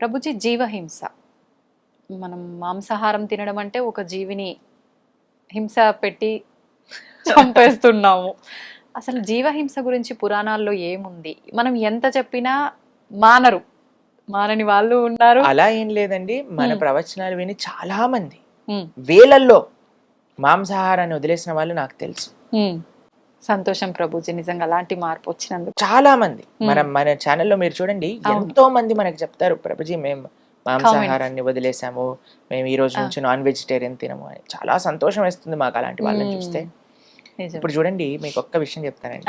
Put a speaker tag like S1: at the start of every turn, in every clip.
S1: ప్రభుజీ జీవహింస. మనం మాంసాహారం తినడం అంటే ఒక జీవిని హింస పెట్టి చంపేస్తున్నాము. అసలు జీవహింస గురించి పురాణాల్లో ఏముంది? మనం ఎంత చెప్పినా మానరు. మానని వాళ్ళు ఉన్నారు.
S2: అలా ఏం లేదండి. మన. ప్రవచనాలు విని చాలా మంది వేలల్లో మాంసాహారాన్ని వదిలేసిన వాళ్ళు నాకు తెలుసు.
S1: సంతోషం ప్రభుజీ నిజంగా అలాంటి మార్పు వచ్చినందుకు
S2: చాలా మంది. మనం మన ఛానల్లో మీరు చూడండి. ఎంతో మంది మనకి చెప్తారు ప్రభుజీ మేము మాంసాహారాన్ని వదిలేసాము మేము ఈ రోజు. నుంచి నాన్ వెజిటేరియన్ తినము అని చాలా సంతోషం వేస్తుంది మాకు అలాంటి వాళ్ళని చూస్తే. ఇప్పుడు చూడండి మీకు ఒక్క విషయం చెప్తానండి.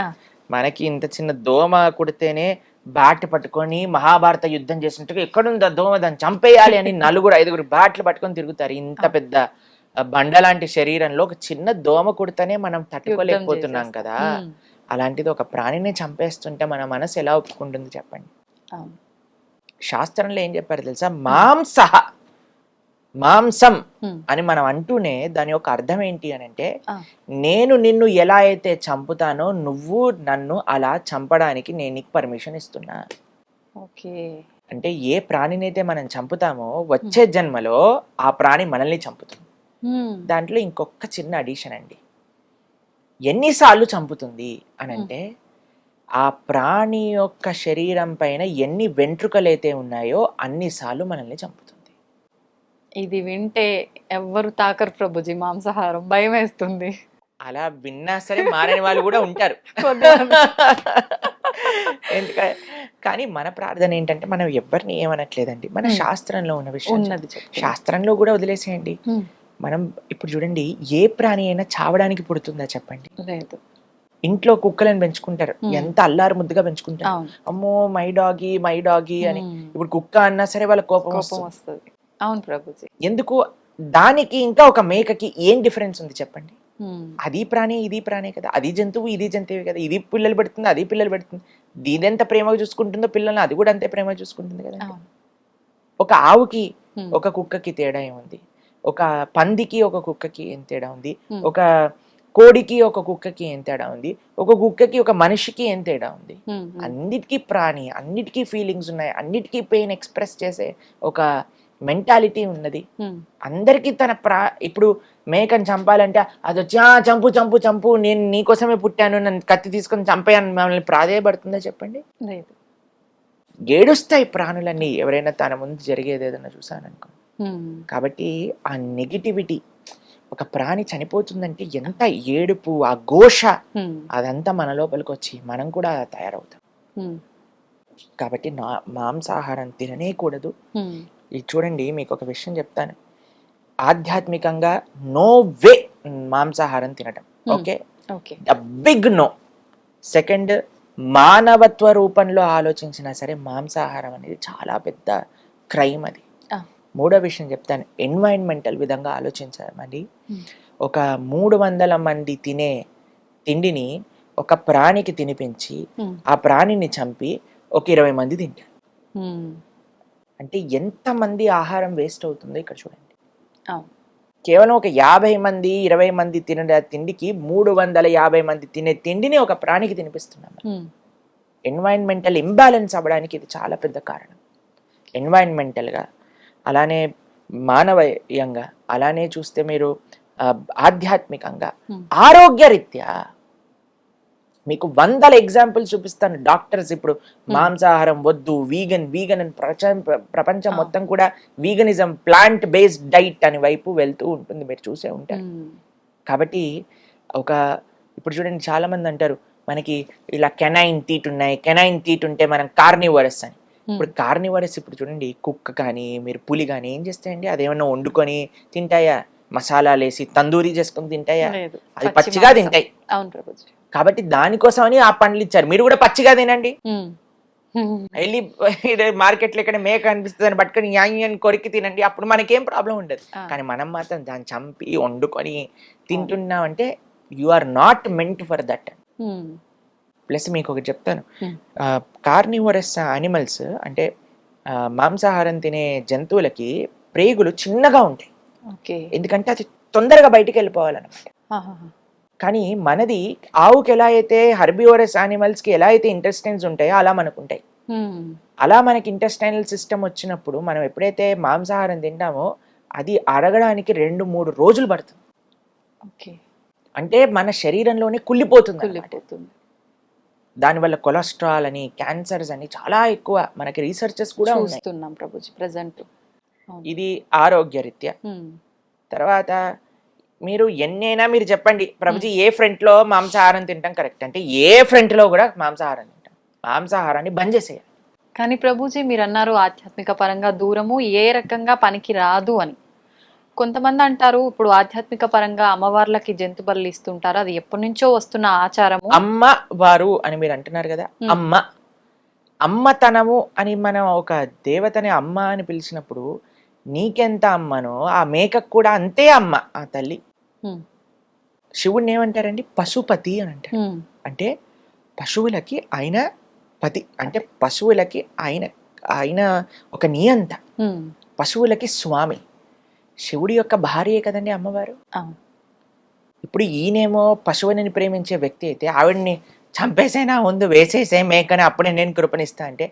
S2: మనకి ఇంత చిన్న దోమ కుడితేనే బ్యాట్ పట్టుకొని మహాభారత యుద్ధం చేసినట్టుగా ఎక్కడుంది దోమ దాన్ని చంపేయాలి అని నలుగురు ఐదుగురు బ్యాట్లు పట్టుకొని తిరుగుతారు ఇంత. పెద్ద బండ లాంటి శరీరంలో ఒక చిన్న దోమ కుడితేనే మనం తట్టుకోలేకపోతున్నాం. కదా. అలాంటిది ఒక ప్రాణిని చంపేస్తుంటే మన మనసు ఎలా ఒప్పుకుంటుంది చెప్పండి. శాస్త్రంలో ఏం చెప్పారు తెలుసా? మాంసహ మాంసం అని మనం అంటూనే దాని యొక్క అర్థం ఏంటి అని అంటే. నేను నిన్ను ఎలా అయితే చంపుతానో నువ్వు నన్ను అలా చంపడానికి నేను నీకు పర్మిషన్ ఇస్తున్నా.
S1: ఓకే.
S2: అంటే ఏ ప్రాణినైతే మనం చంపుతామో వచ్చే జన్మలో ఆ ప్రాణి మనల్ని చంపుతుంది. దాంట్లో ఇంకొక చిన్న అడిషన్ అండి. ఎన్నిసార్లు చంపుతుంది అని అంటే ఆ ప్రాణి యొక్క శరీరం పైన ఎన్ని వెంట్రుకలైతే ఉన్నాయో అన్నిసార్లు మనల్ని చంపుతుంది.
S1: ఇది వింటే ఎవ్వరు తాకరు ప్రభుజీ మాంసాహారం భయం వేస్తుంది.
S2: అలా విన్నా సరే మారని వాళ్ళు కూడా ఉంటారు. ఎందుకంటే కానీ మన ప్రార్థన ఏంటంటే మనం ఎవరిని ఏమనట్లేదండి. మన. శాస్త్రంలో ఉన్న విషయం. శాస్త్రంలో కూడా వదిలేసేయండి. మనం ఇప్పుడు చూడండి ఏ ప్రాణి అయినా చావడానికి పుడుతుందా చెప్పండి?
S1: లేదు.
S2: ఇంట్లో కుక్కలను పెంచుకుంటారు. ఎంత అల్లారు ముద్దుగా పెంచుకుంటారు. అమ్మో మై డాగి మై డాగి అని. ఇప్పుడు కుక్క అన్నా సరే వాళ్ళ కోపం వస్తుంది.
S1: అవును ప్రభుజీ.
S2: ఎందుకు? దానికి ఇంకా ఒక మేకకి ఏం డిఫరెన్స్ ఉంది చెప్పండి? అది ప్రాణి ఇది ప్రాణి కదా. అది జంతువు ఇది జంతువు కదా. ఇది పిల్లలు పెడుతుంది అది పిల్లలు పెడుతుంది. ఇదెంత ప్రేమగా చూసుకుంటుందో పిల్లల్ని అది కూడా అంతే ప్రేమగా చూసుకుంటుంది కదా. ఒక ఆవుకి ఒక కుక్కకి తేడా ఏముంది? ఒక పందికి ఒక కుక్కకి ఏం తేడా ఉంది? ఒక కోడికి ఒక కుక్కకి ఏం తేడా ఉంది? ఒక కుక్కకి ఒక మనిషికి ఏం తేడా ఉంది? అన్నిటికీ ప్రాణి అన్నిటికీ ఫీలింగ్స్ ఉన్నాయి అన్నిటికీ పెయిన్ ఎక్స్ప్రెస్ చేసే ఒక మెంటాలిటీ ఉన్నది. అందరికీ తన ప్రా ఇప్పుడు మేకని చంపాలంటే అది వచ్చి "ఆ, చంపు చంపు చంపు నేను నీకోసమే పుట్టాను నన్ను కత్తి తీసుకొని చంపేయని మమ్మల్ని ప్రాధేయపడుతుందా చెప్పండి?
S1: లేదు.
S2: ఏడుస్తాయి ప్రాణులన్నీ. ఎవరైనా తన ముందు జరిగేది ఏదైనా చూసాననుకో కాబట్టి ఆ నెగిటివిటీ ఒక ప్రాణి చనిపోతుందంటే ఎంత ఏడుపు ఆ ఘోష అదంతా మన లోపలికి వచ్చి మనం కూడా తయారవుతాం. కాబట్టి నా మాంసాహారం తిననే కూడదు
S1: ఉమ్,
S2: ఇది చూడండి మీకు ఒక విషయం చెప్తాను. ఆధ్యాత్మికంగా నో వే మాంసాహారం తినటం. ఓకే? Big no. సెకండ్ మానవత్వ రూపంలో ఆలోచించినా సరే మాంసాహారం అనేది చాలా పెద్ద క్రైమ్ అది. మూడో విషయం చెప్తాను. ఎన్వైరన్మెంటల్ విధంగా ఆలోచించామండి.
S1: Hmm.
S2: ఒక మూడు వందల మంది తినే తిండిని ఒక ప్రాణికి తినిపించి
S1: ఉమ్,
S2: ఆ ప్రాణిని చంపి ఒక ఇరవై మంది తింటారు.
S1: ఉమ్,
S2: అంటే ఎంతమంది ఆహారం వేస్ట్ అవుతుందో ఇక్కడ చూడండి. కేవలం ఒక యాభై మంది ఇరవై మంది తినే తిండికి మూడు వందల యాభై మంది తినే తిండిని ఒక ప్రాణికి తినిపిస్తున్నాం ఎన్వైరన్మెంటల్ ఇంబ్యాలెన్స్ అవ్వడానికి ఇది చాలా పెద్ద కారణం. ఎన్వైరన్మెంటల్గా అలానే మానవీయంగా అలానే చూస్తే మీరు ఆధ్యాత్మికంగా. ఆరోగ్యరీత్యా మీకు వందల ఎగ్జాంపుల్స్ చూపిస్తాను. డాక్టర్స్ ఇప్పుడు మాంసాహారం వద్దు వీగన్ వీగన్ అని ప్రపంచం ప్రపంచం. మొత్తం కూడా వీగనిజం ప్లాంట్ బేస్డ్ డైట్ అని వైపు వెళ్తూ ఉంటుంది. మీరు చూసే ఉంటారు. కాబట్టి ఒక ఇప్పుడు చూడండి చాలా మంది అంటారు మనకి ఇలా కెనైన్ తీట్ ఉన్నాయి కెనైన్ తీట్ ఉంటే మనం కార్నివరస్ అని. ఇప్పుడు కార్నివరస్ ఇప్పుడు చూడండి కుక్క కానీ మీరు పులి కానీ ఏం చేస్తాయండి? అదేమన్నా వండుకొని తింటాయా? మసాలాలు వేసి తందూరి చేసుకొని తింటాయా? అది
S1: పచ్చి
S2: పచ్చిగా. తింటాయి. కాబట్టి దానికోసమని ఆ పండ్లు ఇచ్చారు. మీరు కూడా పచ్చిగా తినండి. వెళ్ళి మార్కెట్లో ఇక్కడ మేక అనిపిస్తుంది అని పట్టుకొని అని కొరికి తినండి. అప్పుడు మనకేం ప్రాబ్లం ఉండదు. కానీ మనం మాత్రం దాన్ని చంపి వండుకొని తింటున్నాం అంటే you are not meant for that. Plus మీకు ఒకటి చెప్తాను. కార్నివరస్ అనిమల్స్ అంటే మాంసాహారం తినే జంతువులకి ప్రేగులు చిన్నగా ఉంటాయి.
S1: ఓకే.
S2: ఎందుకంటే అది తొందరగా బయటికి వెళ్ళిపోవాలన్నమాట. కానీ మనది ఆవుకి ఎలా అయితే హర్బివరస్కి ఎలా అయితే ఇంటెస్టైన్స్ ఉంటాయో అలా మనకు ఉంటాయి అలా మనకి ఇంటెస్టైనల్ సిస్టమ్ వచ్చినప్పుడు మనం ఎప్పుడైతే మాంసాహారం తింటామో అది అరగడానికి రెండు మూడు రోజులు పడుతుంది.
S1: ఓకే.
S2: అంటే మన శరీరంలోనే. కుళ్ళిపోతుంది. దానివల్ల కొలెస్ట్రాల్ అని క్యాన్సర్స్ అని చాలా ఎక్కువ మనకి రీసెర్చెస్ కూడా
S1: చూస్తున్నాం ప్రభుజీ ప్రజెంట్
S2: ఇది ఆరోగ్యరీత్యా. తర్వాత మీరు ఎన్నైనా మీరు చెప్పండి ప్రభుజీ ఏ ఫ్రంట్లో మాంసాహారం తింటాం కరెక్ట్? అంటే ఏ ఫ్రంట్లో కూడా మాంసాహారం తింటాం. మాంసాహారాన్ని బంద్ చేసేయాలి.
S1: కానీ ప్రభుజీ మీరు అన్నారు ఆధ్యాత్మిక పరంగా దూరము ఏ రకంగా పనికి రాదు అని. కొంతమంది అంటారు ఇప్పుడు ఆధ్యాత్మిక పరంగా అమ్మవార్లకి జంతు బలు ఇస్తుంటారు. అది ఎప్పటి నుంచో వస్తున్న ఆచారము.
S2: అమ్మ వారు అని మీరు అంటున్నారు కదా. అమ్మ. అమ్మతనము అని మనం ఒక దేవతని అమ్మ అని పిలిచినప్పుడు నీకెంత అమ్మనో ఆ మేకకు కూడా అంతే అమ్మ ఆ తల్లి. శివుణ్ణి ఏమంటారండి? పశుపతి అని అంటారు. అంటే పశువులకి ఆయన పతి అంటే పశువులకి ఆయన ఆయన ఒక నియంత. పశువులకి స్వామి. శివుడి యొక్క భార్యే కదండి అమ్మవారు. ఇప్పుడు ఈయనేమో పశువుని ప్రేమించే వ్యక్తి అయితే ఆవిడ్ని చంపేసైనా ముందు వేసేసే మేకని అప్పుడే నేను కృపణిస్తా అంటే.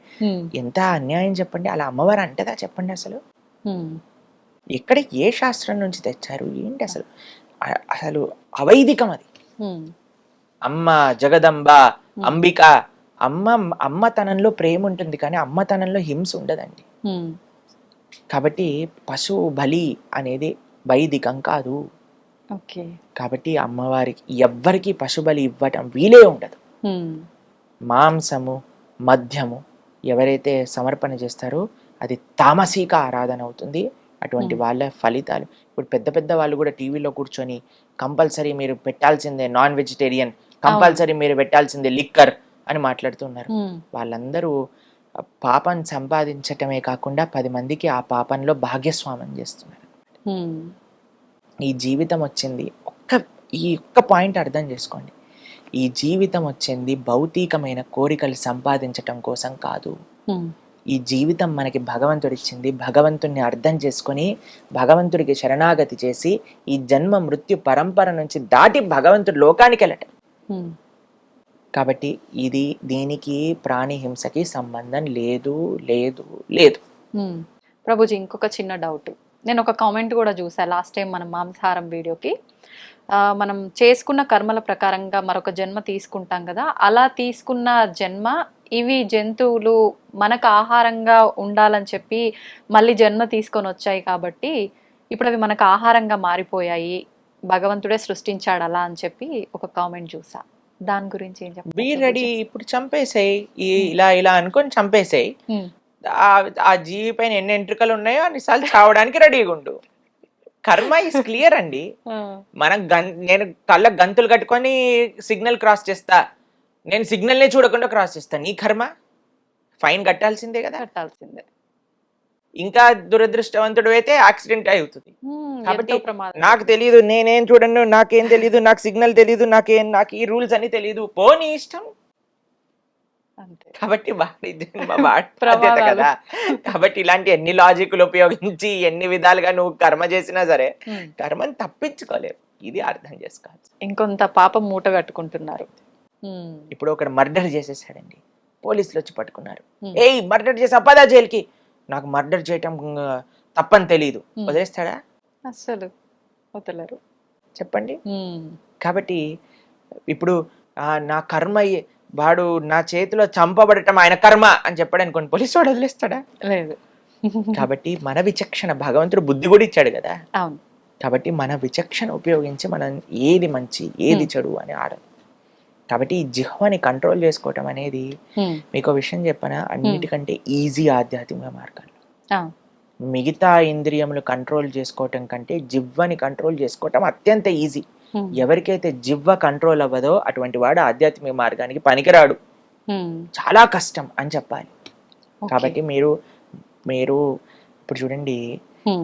S2: ఎంత అన్యాయం చెప్పండి అలా అమ్మవారు అంటదా చెప్పండి అసలు
S1: హ్మ్.
S2: ఎక్కడ ఏ శాస్త్రం నుంచి తెచ్చారు ఏంటి అసలు అసలు అవైదికం అది. అమ్మ జగదంబ అంబిక అమ్మ అమ్మతనంలో ప్రేమ ఉంటుంది కానీ అమ్మతనంలో హింస ఉండదండి. కాబట్టి పశువు బలి అనేది వైదికం కాదు.
S1: ఓకే.
S2: కాబట్టి అమ్మవారికి ఎవ్వరికి పశుబలి ఇవ్వటం వీలే ఉండదు. మాంసము మద్యము ఎవరైతే సమర్పణ చేస్తారో అది తామసిక ఆరాధన అవుతుంది. అటువంటి. వాళ్ళ ఫలితాలు. ఇప్పుడు పెద్ద పెద్ద వాళ్ళు కూడా టీవీలో కూర్చొని కంపల్సరీ మీరు పెట్టాల్సిందే నాన్ వెజిటేరియన్ కంపల్సరీ మీరు పెట్టాల్సిందే లిక్కర్ అని మాట్లాడుతున్నారు. వాళ్ళందరూ పాపం సంపాదించటమే కాకుండా పది మందికి ఆ పాపంలో భాగ్యస్వామం చేస్తున్నారు. ఈ జీవితం వచ్చింది ఒక్క ఈ ఒక్క పాయింట్ అర్థం చేసుకోండి ఈ జీవితం వచ్చింది భౌతికమైన కోరికలు సంపాదించటం కోసం కాదు. ఈ జీవితం మనకి భగవంతుడు ఇచ్చింది భగవంతుడిని అర్థం చేసుకొని భగవంతుడికి శరణాగతి చేసి ఈ జన్మ మృత్యు పరంపర నుంచి దాటి భగవంతుడు లోకానికి వెళ్ళటం. కాబట్టి ఇది దీనికి ప్రాణి హింసకి సంబంధం లేదు లేదు లేదు.
S1: Hmm. ప్రభుజీ ఇంకొక చిన్న డౌట్ నేను ఒక కామెంట్ కూడా చూసాను లాస్ట్ టైం మనం మాంసాహారం వీడియోకి. మనం చేసుకున్న కర్మల ప్రకారంగా మరొక జన్మ తీసుకుంటాం కదా అలా తీసుకున్న జన్మ ఇవి జంతువులు మనకు ఆహారంగా ఉండాలని చెప్పి మళ్ళీ జన్మ తీసుకొని వచ్చాయి కాబట్టి ఇప్పుడు అవి మనకు ఆహారంగా మారిపోయాయి భగవంతుడే సృష్టించాడు అలా అని చెప్పి ఒక కామెంట్ చూసా. దాని గురించి ఏం చెప్తారు
S2: బీ రెడీ ఇప్పుడు చంపేసేయి. ఈ ఇలా ఇలా అనుకొని చంపేసేయి.
S1: మ్మ్.
S2: ఆ జీవి పైన ఎన్ని ఎంట్రుకలు ఉన్నాయో అన్నిసార్లు చావడానికి రెడీగా ఉండు. కర్మ ఇస్ క్లియర్ అండి.
S1: ఆ,
S2: మనం గన్ నేను కళ్ళ గంతులు కట్టుకొని సిగ్నల్ క్రాస్ చేస్తా. నేను సిగ్నల్ నే చూడకుండా క్రాస్ చేస్తా. నీ కర్మ? ఫైన్ కట్టాల్సిందే కదా.
S1: కట్టాల్సిందే.
S2: ఇంకా దురదృష్టవంతుడు అయితే యాక్సిడెంట్ అవుతుంది. కాబట్టి నాకు తెలియదు నేనేం చూడను నాకేం తెలియదు నాకు సిగ్నల్ తెలియదు నాకేం నాకు ఈ రూల్స్ అని తెలియదు పో నీ ఇష్టం.
S1: అంతే.
S2: కాబట్టి వాడి జన్మ వాడి బాధ్యత
S1: ప్రమాదాలు.
S2: కదా కాబట్టి ఇలాంటి ఎన్ని లాజిక్లు ఉపయోగించి ఎన్ని విధాలుగా నువ్వు కర్మ చేసినా సరే. కర్మని తప్పించుకోలేవు. ఇది అర్థం చేసుకోవాలి
S1: ఇంకొంత పాపం మూట కట్టుకుంటున్నారు.
S2: ఇప్పుడు ఒకడు మర్డర్ చేసేసాడండి. పోలీసులు వచ్చి పట్టుకున్నారు. ఏయ్ మర్డర్ చేసా పదా జైలుకి నాకు మర్డర్ చేయటం తప్పని తెలియదు. వదిలేస్తాడా?
S1: అస్సలు వదలరు.
S2: చెప్పండి. కాబట్టి ఇప్పుడు నా కర్మ వాడు నా చేతిలో చంపబడటం ఆయన కర్మ అని చెప్పాడు అనుకోండి పోలీసు వాడు వదిలేస్తాడా?
S1: లేదు.
S2: కాబట్టి మన విచక్షణ భగవంతుడు బుద్ధి కూడా ఇచ్చాడు కదా?
S1: అవును.
S2: కాబట్టి మన విచక్షణ ఉపయోగించి మనం ఏది మంచి ఏది. చెడు అని ఆడ కాబట్టి ఈ జిహ్వని కంట్రోల్ చేసుకోవటం అనేది. మీకు విషయం చెప్పనా అన్నిటికంటే ఈజీ ఆధ్యాత్మిక మార్గాలు. మిగతా ఇంద్రియములు కంట్రోల్ చేసుకోవటం కంటే జివ్వని కంట్రోల్ చేసుకోవటం అత్యంత ఈజీ. ఎవరికైతే జివ్వ కంట్రోల్ అవ్వదో అటువంటి వాడు ఆధ్యాత్మిక మార్గానికి పనికిరాడు. చాలా కష్టం అని చెప్పాలి. కాబట్టి మీరు మీరు ఇప్పుడు చూడండి.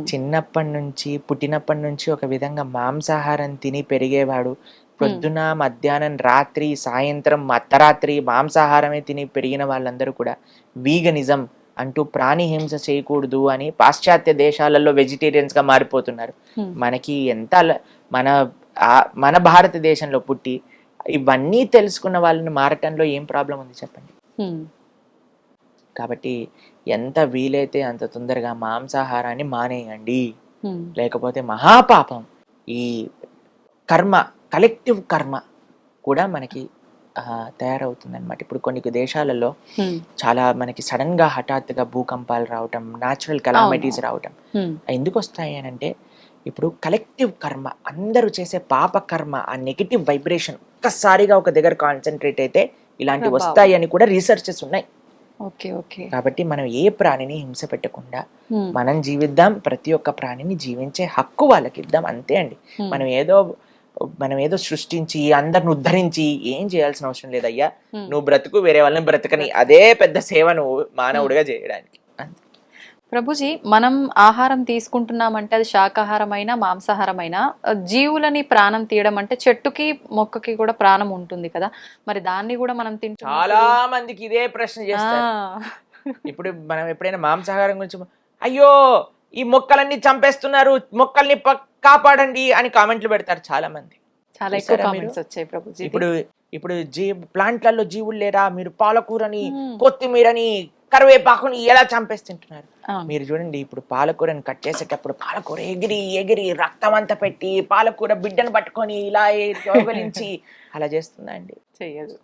S2: చిన్నప్పటి నుంచి పుట్టినప్పటి నుంచి ఒక విధంగా మాంసాహారం తిని పెరిగేవాడు పొద్దున మధ్యాహ్నం రాత్రి సాయంత్రం అర్ధరాత్రి మాంసాహారమే తిని పెరిగిన వాళ్ళందరూ కూడా వీగనిజం అంటూ ప్రాణి హింస చేయకూడదు అని పాశ్చాత్య దేశాలలో వెజిటేరియన్స్గా మారిపోతున్నారు. మనకి ఎంత మన మన భారతదేశంలో పుట్టి ఇవన్నీ తెలుసుకున్న వాళ్ళని మారటంలో ఏం ప్రాబ్లం ఉంది చెప్పండి. కాబట్టి ఎంత వీలైతే అంత తొందరగా మాంసాహారాన్ని మానేయండి. లేకపోతే మహాపాపం. ఈ కర్మ కలెక్టివ్ కర్మ కూడా మనకి తయారవుతుంది అనమాట ఇప్పుడు కొన్ని దేశాలలో చాలా మనకి సడన్గా హఠాత్తుగా భూకంపాలు రావటం న్యాచురల్ కెలామిటీస్. రావటం. ఎందుకు వస్తాయి అని అంటే ఇప్పుడు కలెక్టివ్ కర్మ అందరూ చేసే పాప కర్మ ఆ నెగిటివ్ వైబ్రేషన్ ఒక్కసారిగా ఒక దగ్గర కాన్సన్ట్రేట్ అయితే ఇలాంటివి. వస్తాయి అని కూడా రీసెర్చెస్ ఉన్నాయి.
S1: Okay okay.
S2: కాబట్టి మనం ఏ ప్రాణిని హింస పెట్టకుండా మనం జీవిద్దాం ప్రతి ఒక్క ప్రాణిని జీవించే హక్కు వాళ్ళకి ఇద్దాం అంతే అండి. మనం ఏదో మనం ఏదో సృష్టించి అందరిని ఉద్ధరించి ఏం చేయాల్సిన అవసరం లేదయ్యా. నువ్వు బ్రతుకు వేరే వాళ్ళని బ్రతకని అదే పెద్ద సేవ నువ్వు మానవుడిగా చేయడానికి.
S1: ప్రభుజీ మనం ఆహారం తీసుకుంటున్నామంటే అది శాకాహారమైనా మాంసాహారమైనా జీవులని ప్రాణం తీయడం అంటే చెట్టుకి మొక్కకి కూడా ప్రాణం ఉంటుంది కదా. మరి దాన్ని కూడా మనం తింటున్నప్పుడు-
S2: చాలా మందికి ఇదే ప్రశ్న చేస్తారు. ఇప్పుడు మనం ఎప్పుడైనా మాంసాహారం గురించి అయ్యో! ఈ మొక్కలన్నీ చంపేస్తున్నారు మొక్కల్ని కాపాడండి అని కామెంట్లు పెడతారు చాలా మంది
S1: చాలా ఎక్కువ
S2: చూసారా
S1: కామెంట్స్ వచ్చాయి ప్రభుజీ.
S2: ఇప్పుడు ఇప్పుడు జీ ప్లాంట్లలో జీవులు లేరా? మీరు పాలకూరని
S1: మ్మ్.
S2: కొత్తిమీరని కరివేపాకుని ఎలా చంపేస్తుంటున్నారు. మీరు చూడండి ఇప్పుడు పాలకూరని కట్ చేసేటప్పుడు పాలకూర ఎగిరి ఎగిరి రక్తం అంతా పెట్టి పాలకూర బిడ్డను పట్టుకొని ఇలా యోగలించి అలా చేస్తుందా అండి?
S1: చెయ్యదు.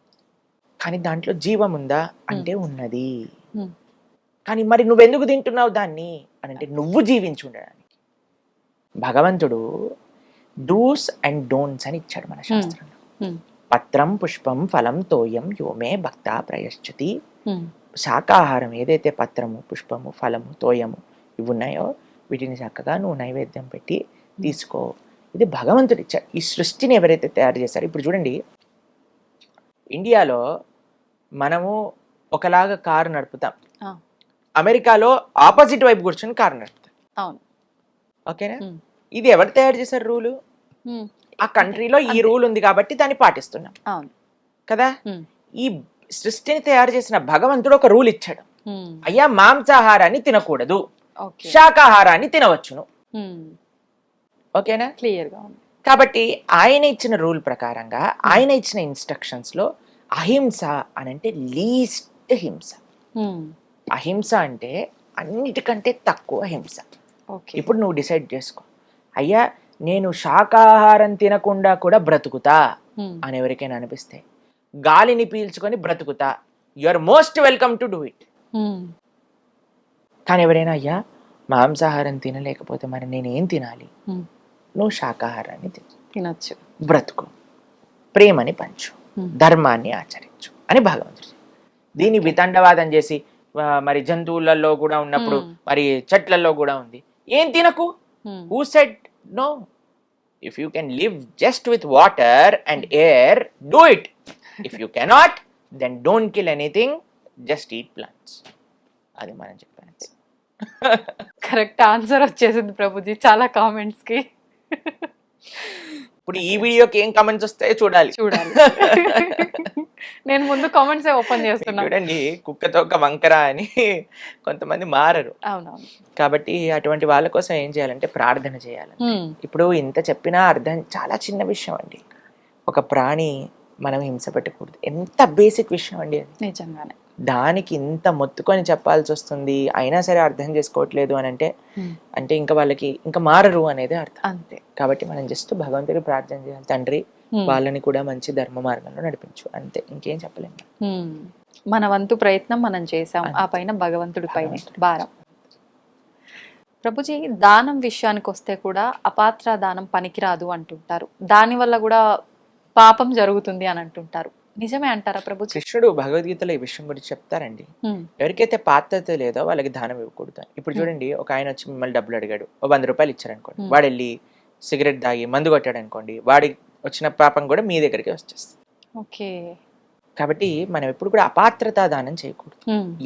S2: కానీ దాంట్లో జీవం ఉందా? అంటే ఉన్నది.
S1: మ్మ్.
S2: కానీ మరి నువ్వెందుకు తింటున్నావు దాన్ని? అని అంటే నువ్వు జీవించి ఉండడానికి. భగవంతుడు డూస్ అండ్ డోంట్స్ అని ఇచ్చాడు మన శాస్త్రంలో. పత్రం పుష్పం ఫలం తోయం యోమే భక్త ప్రయశ్చతి. శాకాహారం ఏదైతే పత్రము పుష్పము ఫలము తోయము ఇవి ఉన్నాయో వీటిని చక్కగా నువ్వు నైవేద్యం పెట్టి తీసుకో. ఇది భగవంతుడు ఇచ్చాడు. ఈ సృష్టిని ఎవరైతే తయారు చేశారో ఇప్పుడు చూడండి. ఇండియాలో మనము ఒకలాగా కారు నడుపుతాం. అమెరికాలో ఆపోజిట్ వైపు కూర్చొని కారు నడుపుతాం
S1: అవును.
S2: ఓకేనా? ఇది ఎవరు తయారు చేశారు రూలు? ఆ కంట్రీలో ఈ. రూల్ ఉంది కాబట్టి దాన్ని పాటిస్తున్నాం.
S1: అవును.
S2: కదా? ఈ సృష్టిని తయారు చేసిన భగవంతుడు ఒక రూల్ ఇచ్చాడు. అయ్యా మాంసాహారాన్ని తినకూడదు. శాకాహారాన్ని తినవచ్చును. ఓకేనా?
S1: క్లియర్గా
S2: కాబట్టి ఆయన ఇచ్చిన రూల్ ప్రకారంగా ఆయన ఇచ్చిన ఇన్స్ట్రక్షన్స్లో అహింస అని అంటే లీస్ట్ హింస. అహింస అంటే అన్నిటికంటే తక్కువ హింస
S1: ఓకే.
S2: ఇప్పుడు నువ్వు డిసైడ్ చేసుకో. అయ్యా నేను శాకాహారం తినకుండా కూడా బ్రతుకుతా అని ఎవరికైనా అనిపిస్తే గాలిని పీల్చుకొని బ్రతుకుతా. You are most welcome to do it కానీ ఎవరైనా అయ్యా మాంసాహారం తినలేకపోతే మరి నేనేం తినాలి? నువ్వు శాకాహారాన్ని తిను.
S1: తినొచ్చు.
S2: బ్రతుకు. ప్రేమని పంచు. ధర్మాన్ని ఆచరించు అని భగవంతుడు. దీన్ని వితండవాదం చేసి మరి జంతువులలో కూడా ఉన్నప్పుడు
S1: Hmm.
S2: మరి చెట్లలో కూడా ఉంది. ఏం తినకు? Who said no if you can live just with water and air do it if you cannot then don't kill anything just eat plants అది మనం చెప్పాను
S1: కరెక్ట్ ఆన్సర్ వచ్చేసింది ప్రభుజీ చాలా కామెంట్స్కి.
S2: ఇప్పుడు ఈ వీడియోకి ఏం కమెంట్స్ వస్తాయో చూడాలి.
S1: చూడాలి. నేను ముందు కామెంట్స్ ఓపెన్ చేస్తున్నాను
S2: చూడండి కుక్కతో ఒక వంకర అని కొంతమంది మారరు.
S1: అవునవును.
S2: కాబట్టి అటువంటి వాళ్ళ కోసం ఏం చేయాలంటే ప్రార్థన చేయాలి. ఇప్పుడు ఇంత చెప్పినా అర్థం చాలా చిన్న విషయం అండి. ఒక ప్రాణి మనం హింస పెట్టకూడదు. ఎంత బేసిక్ విషయం అండి అది.
S1: నిజంగానే.
S2: దానికి ఇంత మొత్తుకొని చెప్పాల్సి వస్తుంది అయినా సరే అర్థం చేసుకోవట్లేదు అని అంటే అంటే ఇంకా వాళ్ళకి ఇంకా మారరు అనేది అర్థం.
S1: అంతే.
S2: కాబట్టి మనం జస్ట్ భగవంతుడికి ప్రార్థన చేయాలి. తండ్రి వాళ్ళని కూడా మంచి ధర్మ మార్గంలో నడిపించు. అంతే. ఇంకేం చెప్పలేము.
S1: ఉమ్, మన వంతు ప్రయత్నం మనం చేసాం ఆ. పైన భగవంతుడి పైన. భారం. ప్రభుజీ దానం విషయానికి వస్తే కూడా అపాత్ర దానం పనికిరాదు అంటుంటారు. దాని వల్ల కూడా పాపం జరుగుతుంది అని అంటుంటారు. నిజమే అంటారా ప్రభుజీ?
S2: కృష్ణుడు భగవద్గీతలో ఈ విషయం గురించి చెప్తారండి.
S1: ఉమ్,
S2: ఎవరికైతే పాత్రత లేదో వాళ్ళకి దానం ఇవ్వకూడదు. ఇప్పుడు
S1: Hmm.
S2: చూడండి ఒక ఆయన వచ్చి మిమ్మల్ని డబ్బులు అడిగాడు. ఓ వంద రూపాయలు ఇచ్చారనుకోండి.
S1: Hmm.
S2: వాడు వెళ్ళి సిగరెట్ తాగి మందు కొట్టాడు అనుకోండి వాడి వచ్చిన పాపం కూడా మీ దగ్గరికి వచ్చేస్తుంది.
S1: ఓకే.
S2: కాబట్టి మనం ఎప్పుడు కూడా అపాత్రతా దానం చేయకూడదు.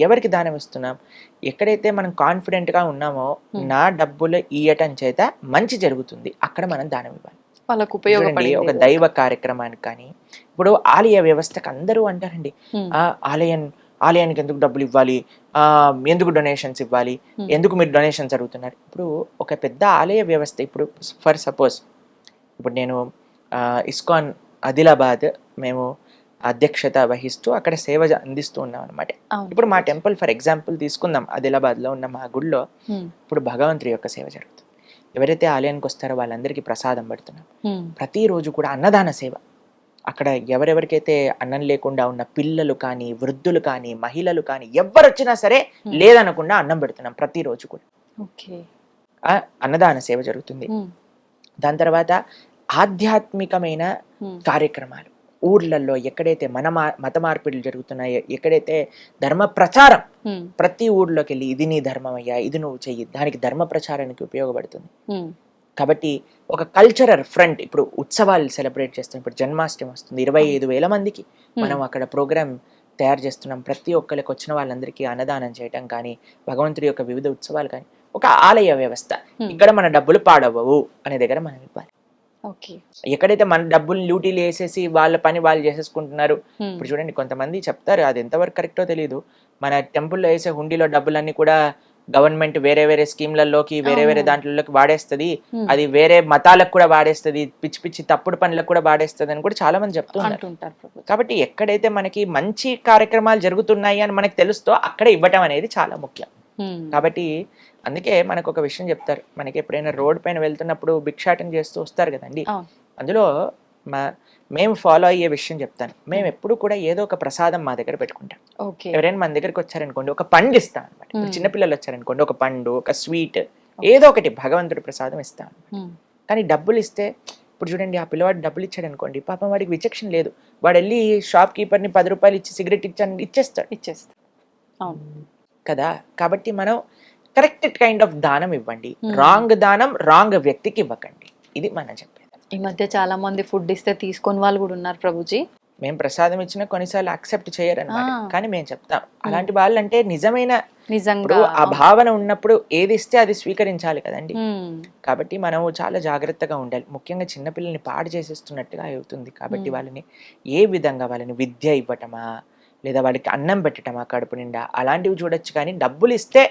S2: ఎవరికి దానం ఇస్తున్నాం? ఎక్కడైతే మనం కాన్ఫిడెంట్గా ఉన్నామో. నా డబ్బులు ఇయ్యటం చేత మంచి జరుగుతుంది. అక్కడ మనం దానం ఇవ్వాలి.
S1: వాళ్ళకు ఉపయోగపడే
S2: ఒక దైవ కార్యక్రమానికి కానీ ఇప్పుడు ఆలయ వ్యవస్థకు అందరూ అంటారండి ఆ ఆలయం ఆలయానికి ఎందుకు డబ్బులు ఇవ్వాలి? ఆ ఎందుకు డొనేషన్స్ ఇవ్వాలి. ఎందుకు మీరు డొనేషన్స్ అడుగుతున్నారు? ఇప్పుడు ఒక పెద్ద ఆలయ వ్యవస్థ ఇప్పుడు ఫర్ సపోజ్ ఇప్పుడు నేను ఇస్కాన్ ఆదిలాబాద్ మేము అధ్యక్షత వహిస్తూ అక్కడ సేవ అందిస్తూ ఉన్నాం అనమాట ఇప్పుడు మా టెంపుల్ ఫర్ ఎగ్జాంపుల్ తీసుకుందాం. ఆదిలాబాద్లో ఉన్న మా గుడిలో ఇప్పుడు భగవంతుడి యొక్క సేవ జరుగుతుంది. ఎవరైతే ఆలయానికి వస్తారో వాళ్ళందరికీ ప్రసాదం పెడుతున్నాం. ప్రతిరోజు కూడా అన్నదాన సేవ. అక్కడ ఎవరెవరికైతే అన్నం లేకుండా ఉన్న పిల్లలు కానీ వృద్ధులు కానీ మహిళలు కానీ ఎవ్వరు వచ్చినా సరే. లేదనకుండా అన్నం పెడుతున్నాం ప్రతిరోజు కూడా. అన్నదాన సేవ జరుగుతుంది. దాని తర్వాత ఆధ్యాత్మికమైన కార్యక్రమాలు. ఊర్లలో ఎక్కడైతే మన మత మార్పిడులు జరుగుతున్నాయో ఎక్కడైతే ధర్మ ప్రచారం ప్రతి ఊర్లోకి వెళ్ళి ఇది నీ ధర్మం అయ్యా ఇది నువ్వు చెయ్యి దానికి ధర్మ ప్రచారానికి ఉపయోగపడుతుంది. కాబట్టి ఒక కల్చరల్ ఫ్రంట్ ఇప్పుడు ఉత్సవాలు సెలబ్రేట్ చేస్తాం ఇప్పుడు జన్మాష్టమి వస్తుంది ఇరవై ఐదు వేల మందికి మనం అక్కడ ప్రోగ్రామ్ తయారు చేస్తున్నాం. ప్రతి ఒక్కరికి వచ్చిన వాళ్ళందరికీ అన్నదానం చేయటం కానీ భగవంతుడి యొక్క వివిధ ఉత్సవాలు కానీ ఒక ఆలయ వ్యవస్థ. ఇక్కడ మన డబ్బులు పాడవవు అనే దగ్గర మనం ఇవ్వాలి ఎక్కడైతే మన డబ్బులు డ్యూటీలు వేసేసి వాళ్ళ పని వాళ్ళు చేసేసుకుంటున్నారు ఇప్పుడు చూడండి కొంతమంది చెప్తారు అది ఎంతవరకు కరెక్టో తెలియదు మన టెంపుల్లో వేసే హుండీలో డబ్బులన్నీ కూడా గవర్నమెంట్ వేరే వేరే స్కీమ్లలోకి వేరే వేరే. దాంట్లోకి వాడేస్తది. అది వేరే మతాలకు కూడా వాడేస్తది పిచ్చి పిచ్చి తప్పుడు పనులకు కూడా వాడేస్తది అని కూడా చాలా మంది చెప్తున్నారు కాబట్టి ఎక్కడైతే మనకి మంచి కార్యక్రమాలు జరుగుతున్నాయి అని మనకు తెలుస్తో అక్కడ ఇవ్వటం అనేది చాలా ముఖ్యం. కాబట్టి అందుకే మనకు ఒక విషయం చెప్తారు. మనకి ఎప్పుడైనా రోడ్ పైన వెళ్తున్నప్పుడు భిక్షాటన చేస్తూ వస్తారు కదండి. అందులో మా మేము ఫాలో అయ్యే విషయం చెప్తాను. మేము ఎప్పుడు కూడా ఏదో ఒక ప్రసాదం మా దగ్గర పెట్టుకుంటాం.
S1: ఓకే.
S2: ఎవరైనా మన దగ్గరికి వచ్చారనుకోండి ఒక పండు ఇస్తాం అనమాట
S1: Hmm.
S2: చిన్నపిల్లలు వచ్చారనుకోండి ఒక పండు ఒక స్వీట్ ఏదో ఒకటి భగవంతుడి ప్రసాదం ఇస్తాం
S1: ఉమ్,
S2: కానీ డబ్బులు ఇస్తే ఇప్పుడు చూడండి ఆ పిల్లవాడు డబ్బులు ఇచ్చాడు అనుకోండి పాపం వాడికి విచక్షణ లేదు. వాడు వెళ్ళి షాప్ కీపర్ని పది రూపాయలు ఇచ్చి సిగరెట్ ఇచ్చాను ఇచ్చేస్తాడు.
S1: ఇచ్చేస్తా అవును.
S2: కదా? కాబట్టి మనం కరెక్ట్ కైండ్ ఆఫ్ దానం ఇవ్వండి. రాంగ్ దానం రాంగ్ వ్యక్తికి ఇవ్వకండి. ఇది మనం చెప్పేది.
S1: ఈ మధ్య చాలా మంది ఫుడ్ ఇస్తే తీసుకొని వాళ్ళు కూడా ఉన్నారు ప్రభుజీ.
S2: మేము ప్రసాదం ఇచ్చిన కొన్నిసార్లు అక్సెప్ట్ చేయరన్నమాట.
S1: Ah.
S2: కానీ మేము చెప్తాం. అలాంటి వాళ్ళంటే నిజమైన
S1: నిజంగా
S2: ఆ భావన ఉన్నప్పుడు ఏది ఇస్తే అది స్వీకరించాలి కదండి. కాబట్టి మనం చాలా జాగ్రత్తగా ఉండాలి. ముఖ్యంగా చిన్నపిల్లల్ని పాడు చేసేస్తున్నట్టుగా అవుతుంది. కాబట్టి. వాళ్ళని ఏ విధంగా వాళ్ళని విద్య ఇవ్వటమా లేదా వాళ్ళకి అన్నం పెట్టటమా కడుపు నిండా అలాంటివి చూడొచ్చు కానీ డబ్బులు ఇస్తే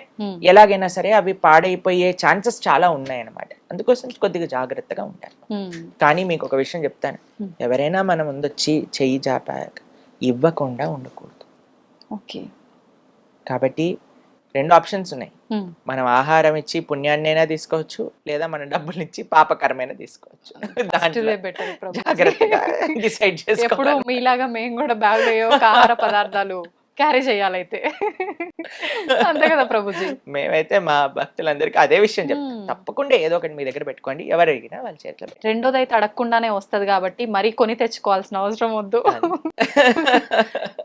S2: ఎలాగైనా సరే అవి పాడైపోయే ఛాన్సెస్ చాలా ఉన్నాయన్నమాట. అందుకోసం కొద్దిగా జాగ్రత్తగా ఉంటారు కానీ మీకు ఒక విషయం చెప్తాను. ఎవరైనా మన ముందొచ్చి చెయ్యి జాపాక ఇవ్వకుండా ఉండకూడదు.
S1: ఓకే.
S2: కాబట్టి రెండు ఆప్షన్స్ ఉన్నాయి. మనం ఆహారం ఇచ్చి పుణ్యాన్నైనా తీసుకోవచ్చు? లేదా మన డబ్బులు ఇచ్చి పాపకరమైన తీసుకోవచ్చు. జాగ్రత్తగా డిసైడ్
S1: ఎప్పుడు
S2: చేసుకోవాలి.
S1: మీలాగా మేము కూడా బ్యాగ్ ఆహార పదార్థాలు క్యారీ చేయాలైతే. అంతే కదా ప్రభుజీ?
S2: మేమైతే మా భక్తులందరికీ అదే విషయం చెప్తాం. తప్పకుండా ఏదో ఒకటి మీ దగ్గర పెట్టుకోండి. ఎవరు అడిగినా వాళ్ళ చేతిలో.
S1: రెండోది అయితే అడగకుండానే వస్తది కాబట్టి మరీ కొని తెచ్చుకోవాల్సిన అవసరం వద్దు.